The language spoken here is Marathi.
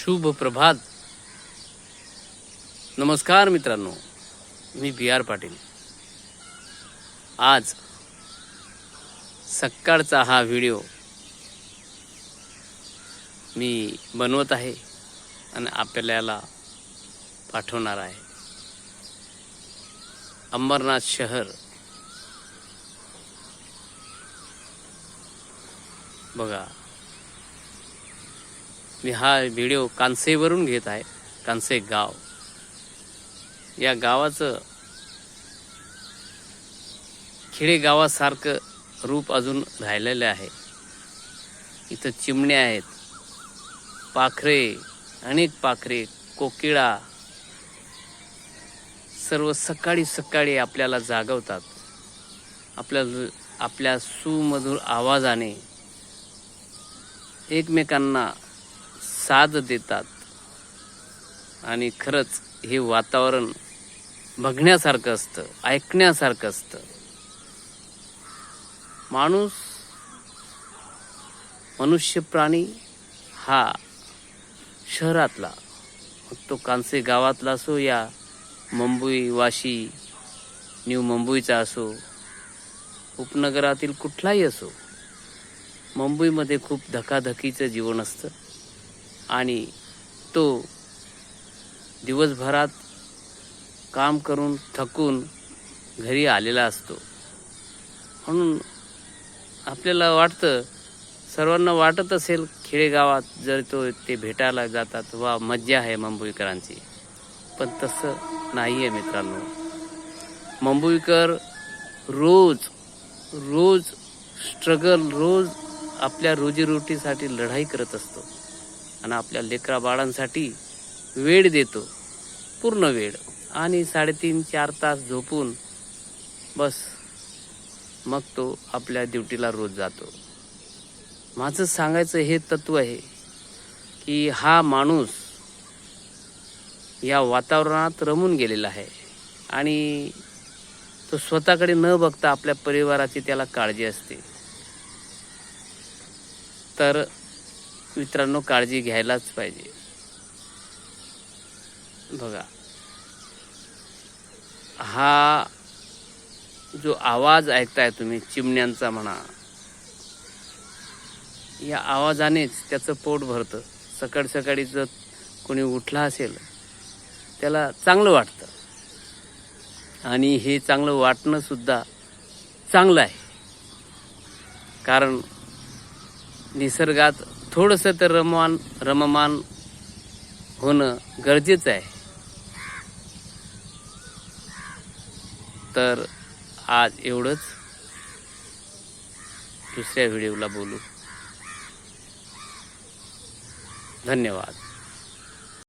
शुभ प्रभात. नमस्कार मित्रांनो मी बी आर पाटील. आज सकाळचा हा व्हिडिओ मी बनवत आहे आणि आपल्याला पाठवणार आहे. अंबरनाथ शहर. बघा मी हा व्हिडिओ कांसेवरून घेत आहे. कांसे गाव. या गावाचं खेडेगावासारखं रूप अजून राहिलेलं आहे. इथं चिमण्या आहेत. पाखरे अनेक पाखरे कोकिळा सर्व सकाळी सकाळी आपल्याला जागवतात. आपल्या आपल्या सुमधुर आवाजाने एकमेकांना साथ देतात. आणि खरंच हे वातावरण बघण्यासारखं असतं ऐकण्यासारखं असतं. माणूस मनुष्य प्राणी हा शहरातला तो कांसे गावातला असो या मुंबई वाशी न्यू मुंबईचा असो उपनगरातील कुठलाही असो मुंबईमध्ये खूप धकाधकीचं जीवन असतं. आणि तो दिवसभरात काम करून थकून घरी आलेला असतो. म्हणून आपल्याला वाटतं सर्वांना वाटत असेल खेडेगावात जर तो ते भेटायला जातात वा मज्जा आहे मुंबईकरांची. पण तसं नाही आहे मित्रांनो. मुंबईकर रोज रोज स्ट्रगल रोज आपल्या रोजीरोटीसाठी लढाई करत असतो. आणि आपल्या लेकरा बाळांसाठी वेळ देतो. पूर्ण वेळ. आणि साडेतीन चार तास झोपून बस. मग तो आपल्या ड्युटीला रोज जातो. माझं सांगायचं हे तत्व आहे की हा माणूस या वातावरणात रमून गेलेला आहे. आणि तो स्वतःकडे न बघता आपल्या परिवाराची त्याला काळजी असते. तर मित्रांनो काळजी घ्यायलाच पाहिजे. बघा. हा जो आवाज ऐकताय तुम्ही चिमण्यांचा म्हणा या आवाजानेच त्याचं पोट भरतं. सकाळ सकाळी जर कोणी उठला असेल त्याला चांगलं वाटतं. आणि हे चांगलं वाटणं सुद्धा चांगलं आहे. कारण निसर्गात थोडंसं तर रममान रममान होणं गरजेचं आहे. तर आज एवढंच. दुसऱ्या व्हिडिओला बोलू. धन्यवाद.